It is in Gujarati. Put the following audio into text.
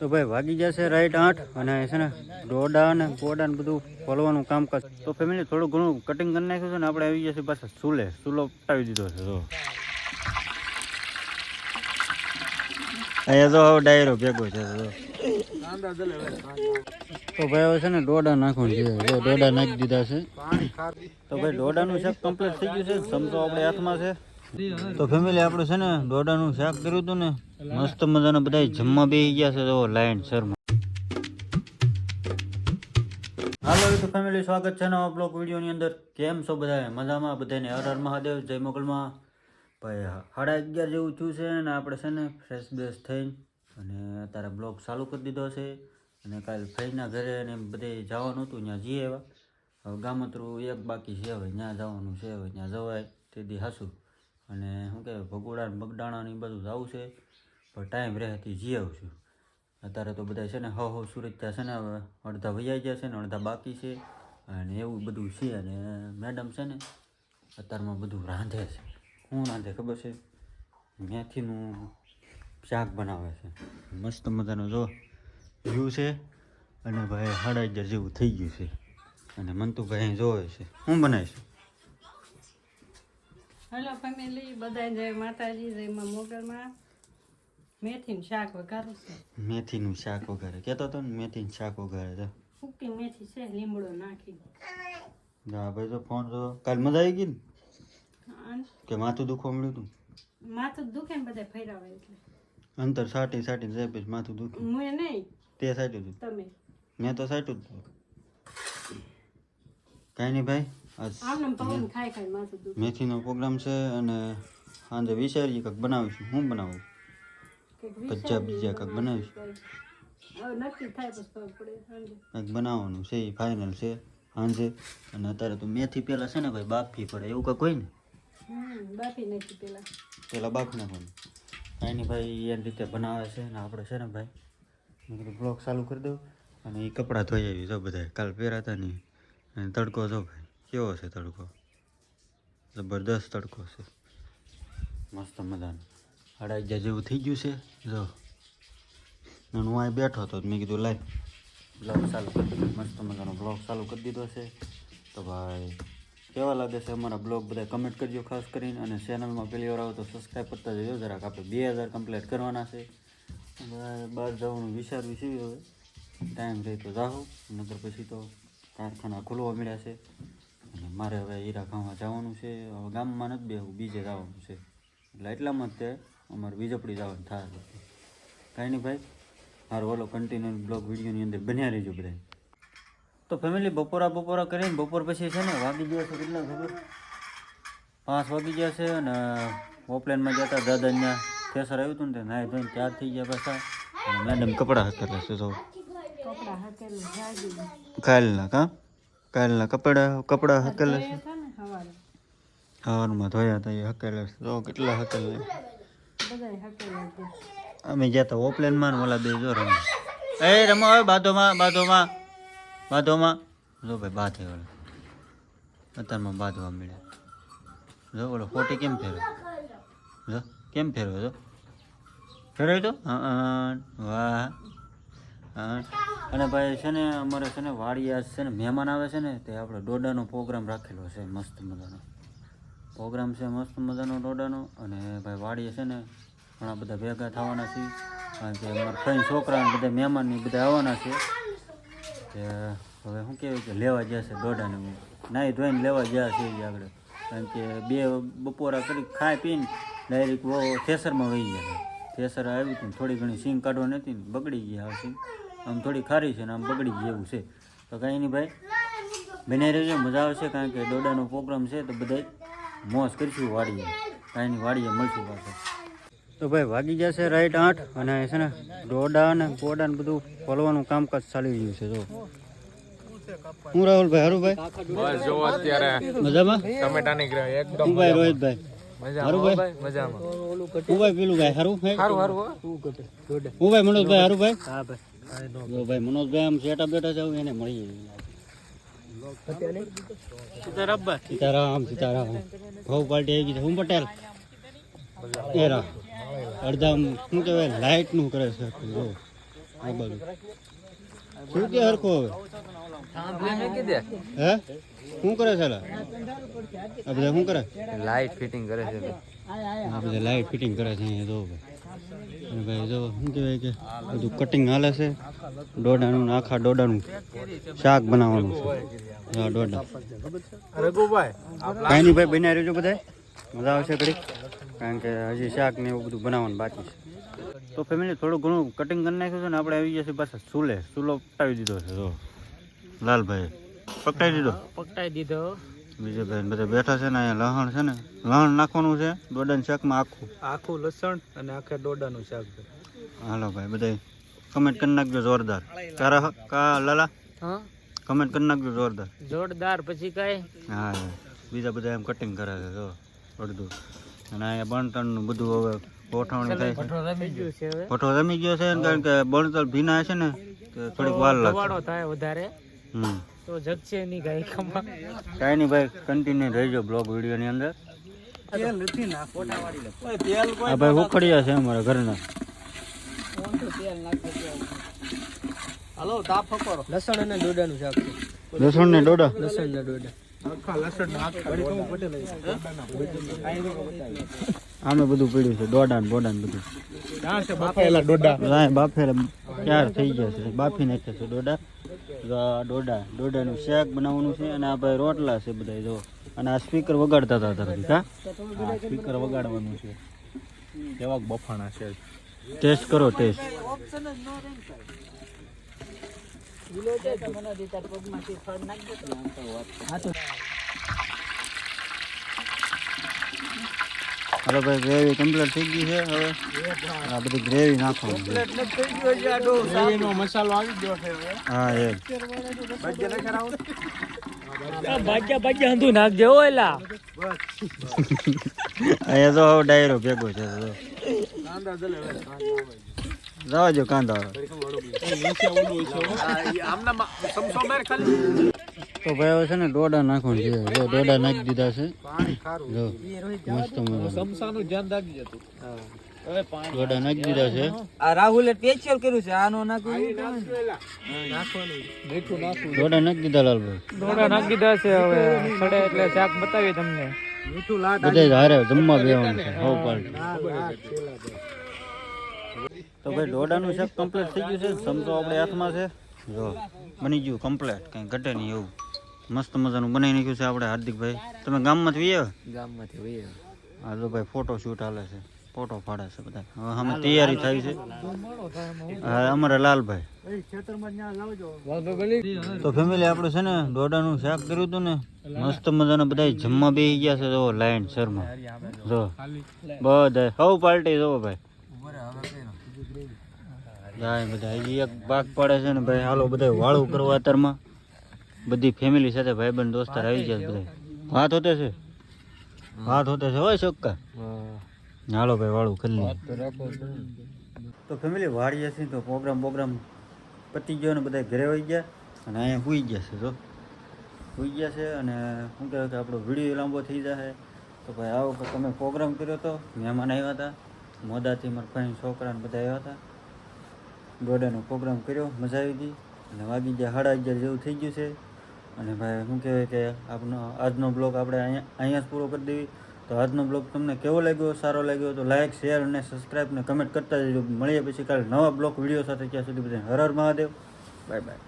તો ભાઈ વાગી જશે રાઈટ આઠ અને છે ને ડોડા ને ગોડા ને બધું ફોલવાનું કામકાજ તો ફેમિલી થોડું ઘણું કટિંગ કરી નાખ્યું છે ને આપણે આવી જશે પાછા ચૂલે ચૂલો પટાવી દીધો છે તો અહીંયા તો હવે ડાયરો ભેગો છે તો ભાઈ હવે છે ને ડોડા નાખવાનું છે, જો. ડોડા નાખી દીધા છે. તો ભાઈ ડોડાનું છે કમ્પ્લીટ થઈ ગયું છે. સમજો આપણે હાથમાં છે. તો ફેમિલી આપણે છે ને દોડાનું શાક કર્યું હતું ને, મસ્ત મજાના બધા જમવા બેસી ગયા છે. તો લાઈન શર્મા. હાલો તો ફેમિલી સ્વાગત છે નવા બ્લોગ વિડીયોની અંદર. કેમ છો બધા મજામાં? બધાને હર હર મહાદેવ. જય મોગલમાં ભાઈ સાડા અગિયાર જેવું થયું છે અને આપણે છે ને ફ્રેશ બ્રેશ થઈને અને અત્યારે બ્લોગ ચાલુ કરી દીધો છે. અને કાલે ફઈના ઘરે ને બધે જવાનું હતું, ત્યાં જઈએ એવા. હવે ગામતરું એક બાકી છે, હવે ત્યાં જવાનું છે, હવે ત્યાં જવાય. તે દી હાસું. અને શું કહેવાય, ભગોડા ને બગડાણા ને એ બધું જવું છે, પણ ટાઈમ રહેતી જી આવશું અત્યારે તો બધા છે ને હવ હવ સુરત ત્યાં છે ને અડધા વૈયા ગયા છે ને, અડધા બાકી છે, અને એવું બધું છે, અને મેડમ છે ને, અત્યારમાં બધું રાંધે છે. શું રાંધે ખબર છે? મેથીનું શાક બનાવે છે. મસ્ત મજાનો જો વ્યૂ છે, અને ભાઈ સાડા અગિયાર જેવું થઈ ગયું છે. અને મંતુભાઈ ભાઈ જોવે છે. શું બનાવીશ? હેલો ફેમિલી બધા જય માતાજી જય માં મોગલમાં. મેથીનું શાક વઘારું છે. મેથીનું શાક વઘારે. કહેતો તો ને મેથીનું શાક વઘારે તો. સૂકી મેથી છે? લીમડો નાખી હા ભાઈ તો ફોન તો કાલ મજા આવી ગઈ ને? કે માથું દુખવા મળ્યું હતું માથું દુખે ને બધા ફેરાવે એટલે. અંતર સાટી સાટી જાય પછી માથું દુખે. હું નહીં. તે સાટ્યું હતું તમે. મેં તો સાટ્યું જ હતું કાંઈ નહીં ભાઈ. મેથીનો પ્રોગ્રામ છે અને સાંજે વિચારીએ કંઈક બનાવીશું. હું બનાવું? કંઈક બીજા કંઈક બનાવીશું. કંઈક બનાવવાનું છે એ ફાઇનલ છે સાંજે. અને અત્યારે તો મેથી પહેલાં છે ને ભાઈ બાફી પડે. એવું કંઈક હોય ને? બાફી નાખી પેલા. પહેલાં બાફ નાખવાનું. નહીં ભાઈ એની રીતે બનાવે છે અને આપણે છે ને ભાઈ બ્લોગ ચાલુ કરી દઉં અને એ કપડાં ધોઈ આવી જો બધા કાલ પહેરાતા નહીં. અને તડકો જો ભાઈ. કેવો છે તડકો? જબરદસ્ત તડકો છે. મસ્ત મજાનો. સાડા અગિયાર જેવું થઈ ગયું છે. જો. હું અહીં બેઠો હતો મેં કીધું લાઈ બ્લોગ ચાલુ કરી મસ્ત મજાનો બ્લોગ ચાલુ કરી દીધો છે. તો ભાઈ, કેવા લાગે છે અમારા બ્લોગ બધા? કમેન્ટ કરજો ખાસ કરીને અને ચેનલમાં પહેલી વાર આવો તો સબસ્ક્રાઈબ કરતા જજો. જરાક આપણે બે હજાર કમ્પ્લીટ કરવાના છે. બહાર જવાનું વિચારવું છે હવે. ટાઈમ રહે તો જાઓ નગર પછી તો કારખાના ખુલવા મળ્યા છે. અને મારે હવે હીરા ખાવા જવાનું છે. હવે ગામમાં નથી બેવું બીજે જવાનું છે. એટલે એટલામાં જ તે અમારે વીજપડી જવાનું થાય. કાંઈ નહીં ભાઈ મારો ઓલો કન્ટિન્યુ બ્લોગ વિડીયોની અંદર બન્યા રહેજો બધા તો ફેમિલી બપોરા બપોરા કરીને બપોર પછી છે ને વાગી ગયા છે કેટલા ખબર પાંચ વાગી ગયા છે અને ઓપલેનમાં જતા દાદા ત્યાં. થેસર આવ્યું હતું ને નાય ધોઈને ચાર થઈ ગયા પાછા. અને મેડમ કપડાં હકેલા છે તો કપડા હકેલું કાલના કા કાલના કપડા કપડાં હકેલા છે. સવારમાં ધોયા હતા એ હકેલા છે. તો કેટલા હકેલા અમે ગયા હતા ઓપલેનમાં ઓલા બે જો રમે. એ રમો હવે બાધોમાં બાધોમાં બાધોમાં જો ભાઈ બાધે ઓલો. અત્યારમાં બાંધવા મળ્યા. જો ઓલો ફોટી કેમ ફેરવ્યો? જો કેમ ફેરવ્યો જો? ફેરવ્યો તો? હા. વાહ. હા. અને ભાઈ છે ને, અમારે છે ને વાડિયા છે ને મહેમાન આવે છે ને, તે આપણે ડોડાનો પ્રોગ્રામ રાખેલો છે, મસ્ત મજાનો. પ્રોગ્રામ છે મસ્ત મજાનો ડોડાનો. અને ભાઈ વાડીએ છે ને, ઘણા બધા ભેગા થવાના છે કારણ કે અમારા ફ્રેન્ડ છોકરા બધા મહેમાન ને બધા આવવાના છે. કે હવે શું કહેવાય કે લેવા ગયા છે દોડાને નાહી ધોઈને લેવા ગયા છે આગળ. કારણ કે બે બપોરા કરી ખાઈ પીને ડાયરેક્ટ વો થેસરમાં વહી ગયા થેસર આવ્યું હતું થોડી ઘણી સિંગ કાઢવા નથી બગડી ગયા આ સિંગ. આમ થોડી ખારી છે ને આમ બગડી ગઈ એવું છે. તો કાંઈ નહીં ભાઈ બને રહેજો મજા આવશે કારણ કે દોડાનો પ્રોગ્રામ છે તો બધા મોજ કરીશું વાડીએ. કાંઈ નહીં વાડીએ મળશું પાછું. તો ભાઈ વાગી જશે રાઈટ આઠ અને છે ને દોડા ને ગોડા ને બધું ફોલવાનું કામકાજ ચાલી રહ્યું છે જો. હું રાહુલભાઈ હરુભાઈ? બસ જો અત્યારે મજામાં? ટમેટાની એકદમ ભાઈ રોહિતભાઈ. મનોજભાઈ હારું ભાઈ? હા ભાઈ. જો ભાઈ મનોજભાઈ આમ સેટા બેઠા છે એને મળી સીતારામ સીતારામ. ભાવ પાર્ટી આવી ગઈ છે. હું પટેલ? એરા. અડધા શું કહેવાય લાઇટનું કરે છે. જો આ શું કે હરખો હવે? હે? શું કરે છે આ બધા શું કરે? લાઈટ ફિટિંગ કરે છે. આ બધા લાઈટ ફિટિંગ કરે છે અહીંયા જો ભાઈ. અને ભાઈ જો શું કહેવાય કે બધું કટિંગ હાલે છે. દોડાનું ને આખા દોડાનું શાક બનાવવાનું છે. હા દોડા કાંઈ નહીં ભાઈ બનાવી રહ્યો બધા મજા આવશે ઘડી. કારણ કે હજી શાક ને એવું બધું બનાવવાનું બાકી છે. તો ફેમિલી થોડું ઘણું કટિંગ કરી નાખ્યું છે ને આપણે આવી જશે પાછા ચૂલે. ચૂલો પટાવી દીધો છે જો. લાલભાઈ પકડાવી દીધો? પકડાઈ દીધો. બીજે ભાઈ બધા બેઠા છે ને અહીંયા લહણ છે ને. લહણ નાખવાનું છે દોડાના શાકમાં આખું. આખું લસણ અને આખે દોડાનું શાક છે. હાલો ભાઈ બધા કમેન્ટ કરી નાખજો જોરદાર. કારા કા લાલા? હા? કમેન્ટ કરી નાખજો જોરદાર. જોરદાર પછી કઈ? હા બીજા બધા એમ કટિંગ કરે છે જો અડધું. અને અહીંયા બણતણનું બધું હવે ગોઠવણી થાય. છે રમી ગયું છે ફોટો રમી ગયો છે કારણ કે બણતણ ભીના છે ને થોડીક વાર લાગે થાય વધારે. હમ. તો જગશે નહીં ગાય ખમા. કાંઈ નહીં ભાઈ કન્ટિન્યુ રહેજો બ્લોગ વિડીયોની અંદર. તેલ નથી ના ફોટા વાળી લે તેલ કોઈ ભાઈ ઉખડ્યા છે અમારા ઘરના. હાલો તાપ ફકોરો લસણ અને ડોડાનું શાક છે. લસણ ને ડોડા. લસણ ને ડોડા આખા લસણ આખા આમે બધું પડ્યું છે દોડા ને બધું. બાફેલા ચાર થઈ ગયા છે? બાફી નાખ્યા છે આ ડોડા, ડોડાનું શાક બનાવવાનું છે અને આ ભાઈ રોટલા છે બધા જો. અને આ સ્પીકર વગાડતા હતા તરફથી હા? સ્પીકર વગાડવાનું છે. કેવા બફાણા છે. ટેસ્ટ કરો, ટેસ્ટ. હાલો ભાઈ ગ્રેવી કમ્પ્લીટ થઈ ગઈ છે હવે આ બધી ગ્રેવી નાખવાની મસાલો આવી ગયો છે હવે. હા એ ભાગ્યા ભાગ્યા હંધું નાખજે એલા. અહીંયા તો હવે ડાયરો ભેગો છે તો. જવા જો કાંદા તો ભાઈ હવે છે ને દોડા નાખવાનું છે જો દોડા નાખી દીધા છે. જો મસ્ત મજાના. સમસાનું ધ્યાન રાખી તું દોડા નાખી દીધા છે. આ રાહુલે સ્પેશિયલ કર્યું છે. આનો નાખ્યું મીઠું નાખું દોડા નાખી દીધા લાલભાઈ. ડોડા નાખી દીધા છે હવે. સડે એટલે શાક બતાવી તમને. મીઠું લાટ બધે હારે જમવા બેવાનું છે. હવ પાર્ટી. તો ભાઈ દોડાનું શાક કમ્પ્લીટ થઈ ગયું છે. સમજો આપણે હાથમાં છે. જો બની ગયું કમ્પ્લીટ કંઈ ઘટે નહીં એવું. મસ્ત મજાનું બનાવી નાખ્યું છે આપણે હાર્દિકભાઈ. તમે ગામમાંથી વી આવ્યા ગામમાંથી વહી હા જો ભાઈ ફોટો શૂટ હાલે છે. ફોટો પાડે છે બધા. હવે અમે તૈયારી થાય છે. હા અમારા લાલભાઈ. તો ફેમિલી આપણે છે ને દોડાનું શાક કર્યું હતું ને મસ્ત મજાના બધા જમવા બેસી ગયા છે. જો લાઈન શર્મા. જો બધા હવ પાર્ટી જો ભાઈ. જાય બધા હજી એક ભાગ પાડે છે ને ભાઈ. હાલો બધા વાળું કરવા અત્યારમાં. બધી ફેમિલી સાથે ભાઈબંધ દોસ્તાર આવી જાય બધા. વાત હોતે છે? વાત હોતે છે હોય ચોક્કા હાલો ભાઈ વાળું કરી તો ફેમિલી વાળીએ છીએ તો પ્રોગ્રામ પ્રોગ્રામ પતી ગયો ને બધા ઘરે વહી ગયા અને અહીંયા સુઈ ગયા છે જો. સુઈ ગયા છે અને શું કહેવાય કે આપણો વીડિયો લાંબો થઈ જશે તો ભાઈ આવો કે તમે પ્રોગ્રામ કર્યો હતો મહેમાન આવ્યા હતા. મોદાથી મારા ફાઈન છોકરાને બધા આવ્યા હતા. ગોડાનો પ્રોગ્રામ કર્યો મજા આવી હતી અને વાગી ગયા સાડા અગિયાર જેવું થઈ ગયું છે. અને ભાઈ, શું કહેવાય કે આપનો આજનો બ્લોગ આપણે અહીંયા અહીંયા જ પૂરો કરી દેવી. તો આજનો બ્લોગ તમને કેવો લાગ્યો, સારો લાગ્યો, તો લાઇક શેર અને સબસ્ક્રાઈબ ને કમેન્ટ કરતા જજો. મળીએ પછી કાલે નવા બ્લોગ વીડિયો સાથે, ત્યાં સુધી બધા હર હર મહાદેવ. Bye bye.